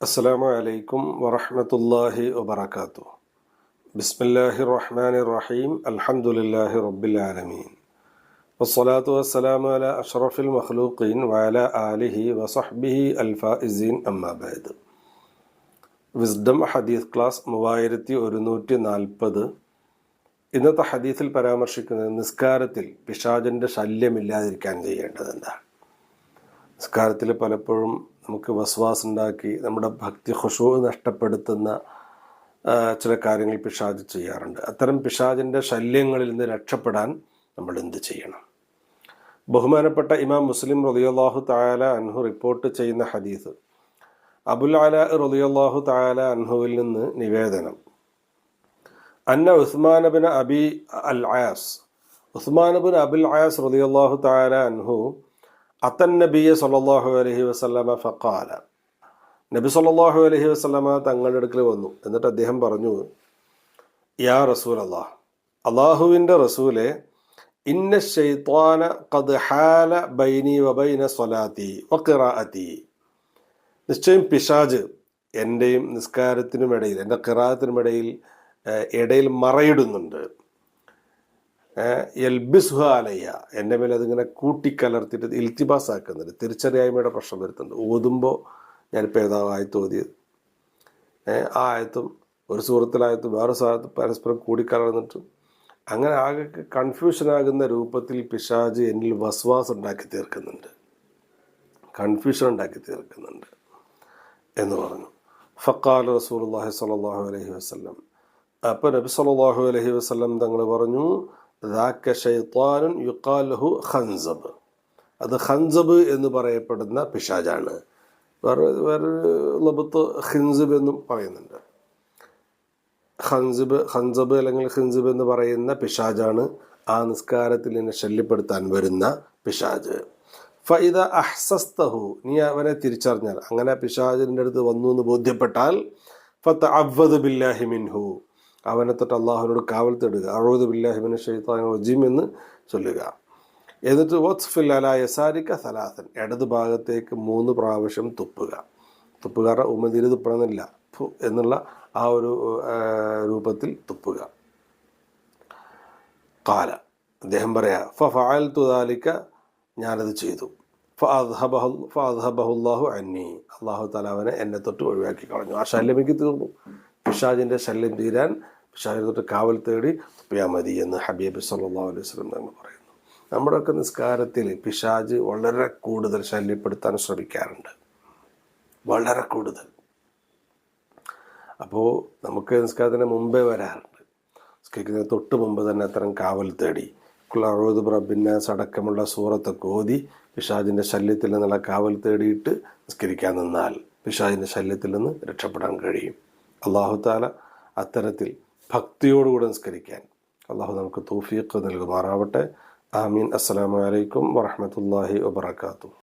السلام عليكم ورحمة الله وبركاته بسم الله الرحمن الرحيم الحمد لله رب العالمين والصلاة والسلام على أشرف المخلوقين وعلى آله وصحبه الفائزين أما بعد wisdom ഹദീസ് class മൂവായിരത്തി ഒരുന്നൂറ്റി നാൽപ്പത് ഇന്നത്തെ ഹദീസിൽ പരാമർശിക്കുന്നത് നിസ്കാരത്തിൽ പിശാചിൻ്റെ ശല്യമില്ലാതിരിക്കാൻ ചെയ്യേണ്ടത് എന്താണ് നിസ്കാരത്തിൽ പലപ്പോഴും നമുക്ക് വസ്വാസ് ഉണ്ടാക്കി നമ്മുടെ ഭക്തി ഹുഷു നഷ്ടപ്പെടുത്തുന്ന ചില കാര്യങ്ങൾ പിശാജ് ചെയ്യാറുണ്ട്. അത്തരം പിശാജിന്റെ ശല്യങ്ങളിൽ നിന്ന് രക്ഷപ്പെടാൻ നമ്മൾ എന്ത് ചെയ്യണം? ബഹുമാനപ്പെട്ട ഇമാം മുസ്ലിം റളിയല്ലാഹു തആല അൻഹു റിപ്പോർട്ട് ചെയ്യുന്ന ഹദീസ് അബുൽ അല റളിയല്ലാഹു തആല അൻഹുവിൽ നിന്ന് നിവേദനം. അന്ന ഉസ്മാൻ ബിൻ അബി അൽ ഉസ്മാൻ ബിൻ അബുൽ ആസ് റളിയല്ലാഹു തആല അൻഹു അത്തൻ നബിയെ സൊല്ലാഹു അലഹി വസ്ലമ ഫക്കാല നബി സൊല്ലാഹു അലഹി വസ്ലമ തങ്ങളുടെ അടുക്കൽ വന്നു. എന്നിട്ട് അദ്ദേഹം പറഞ്ഞു യാ റസൂൽ അള്ളാഹ് അള്ളാഹുവിന്റെ റസൂലെ ഇന്ന ഷെയ്ത്വാന ഖദ് ഹാല ബൈനി വബൈന സൊലാത്തി വഖിറാഅത്തി നിശ്ചയം പിശാജ് എന്റെയും നിസ്കാരത്തിനുമിടയിൽ എന്റെ കിറാത്തിനുമിടയിൽ ഇടയിൽ മറയിടുന്നുണ്ട്. എൽബിസുഹ അലയ്യ എന്റെ മേലെ അതിങ്ങനെ കൂട്ടിക്കലർത്തിയിട്ട് ഇൽത്തിബാസ് ആക്കുന്നുണ്ട് തിരിച്ചറിയായ്മയുടെ പ്രശ്നം വരുത്തുന്നുണ്ട്. ഓതുമ്പോൾ ഞാൻ ഏതാ ആയത്ത് ഓതിയത് ആ ആയത്തും ഒരു സുഹൃത്തിലായത്തും വേറെ സാഹത്ത് പരസ്പരം കൂടിക്കലർന്നിട്ട് അങ്ങനെ ആകെ കൺഫ്യൂഷനാകുന്ന രൂപത്തിൽ പിശാജ് എന്നിൽ വസ്വാസ് ഉണ്ടാക്കി തീർക്കുന്നുണ്ട്. കൺഫ്യൂഷൻ ഉണ്ടാക്കി തീർക്കുന്നുണ്ട് എന്ന് പറഞ്ഞു. ഫക്കാൽ റസൂൽ റസൂലുള്ളാഹി സ്വല്ലല്ലാഹു അലഹി വസ്ലം അപ്പോൾ നബി സല്ലാഹു അലഹി വസ്ലം തങ്ങൾ പറഞ്ഞു ഖൻസബ് അത് ഖൻസബ് എന്ന് പറയപ്പെടുന്ന പിശാജാണ് വേറെ വേറൊരു ലബത്ത് ഖിൻസബ് എന്നും പറയുന്നുണ്ട്. ഖൻസബ് ഖൻസബ് അല്ലെങ്കിൽ ഖിൻസബ് എന്ന് പറയുന്ന പിശാജാണ് ആ നിസ്കാരത്തിൽ നിന്നെ ശല്യപ്പെടുത്താൻ വരുന്ന പിശാജ് ഫൈദ അഹ്സസ്തഹു നീ അവനെ തിരിച്ചറിഞ്ഞാൽ. അങ്ങനെ പിശാജിന്റെ അടുത്ത് വന്നു എന്ന് ബോധ്യപ്പെട്ടാൽ ഫത്ത് അവദ് ബില്ലാഹി മിൻഹു. അവനെ തൊട്ട് അള്ളാഹുവിനോട് കാവൽ തേടുക അറുപത് ബില്ലാഹിമിൻ ഷെയ്ത്താൻ എന്ന് ചൊല്ലുക. എന്നിട്ട് വത്സ്ഫിൽ അല യസാരിക്ക സലാസൻ. ഇടത് ഭാഗത്തേക്ക് മൂന്ന് പ്രാവശ്യം തുപ്പുക. തുപ്പുകാരുടെ ഉമ്മതിരി തുപ്പണമെന്നില്ല. എന്നുള്ള ആ ഒരു രൂപത്തിൽ തുപ്പുക. കാല അദ്ദേഹം പറയാ ഫാൽ തുദാലിക്ക ഞാനത് ചെയ്തു. ഫഅദ്ഹബഹുല്ലാഹു അന്നി. അള്ളാഹു താല അവനെ എന്നെ തൊട്ട് ഒഴിവാക്കി കളഞ്ഞു. ആ ശല്യം എനിക്ക് തീർന്നു. പിഷാജിന്റെ ശല്യം തീരാൻ പിശാജിനെ കാവൽ തേടി പോയാൽ മതി എന്ന് ഹബീബ് സല്ലാ അലൈഹി സ്വലം തങ്ങൾ പറയുന്നു. നമ്മുടെയൊക്കെ നിസ്കാരത്തിൽ പിശാജ് വളരെ കൂടുതൽ ശല്യപ്പെടുത്താൻ ശ്രമിക്കാറുണ്ട്. വളരെ കൂടുതൽ. അപ്പോൾ നമുക്ക് നിസ്കാരത്തിന് മുമ്പേ വരാറുണ്ട്. നിസ്കരിക്കുന്നതിന് തൊട്ട് മുമ്പ് തന്നെ അത്തരം കാവൽ തേടി. കുളറൂദ് പ്രബിന്നാസ് അടക്കമുള്ള സൂറത്തൊക്കെ ഓതി പിശാജിന്റെ ശല്യത്തിൽ നിന്നുള്ള കാവൽ തേടിയിട്ട് നിസ്കരിക്കാൻ നിന്നാൽ പിശാജിന്റെ ശല്യത്തിൽ നിന്ന് രക്ഷപ്പെടാൻ കഴിയും. അള്ളാഹു താല അത്തരത്തിൽ ഭക്തിയോടുകൂടെ നിസ്കരിക്കാൻ. അള്ളാഹു നമുക്ക് തൗഫീഖ് നൽകുമാറാവട്ടെ. ആമീൻ. അസ്സലാമലൈക്കും വറഹ്മത്തുള്ളാഹി വബറകാതുഹു.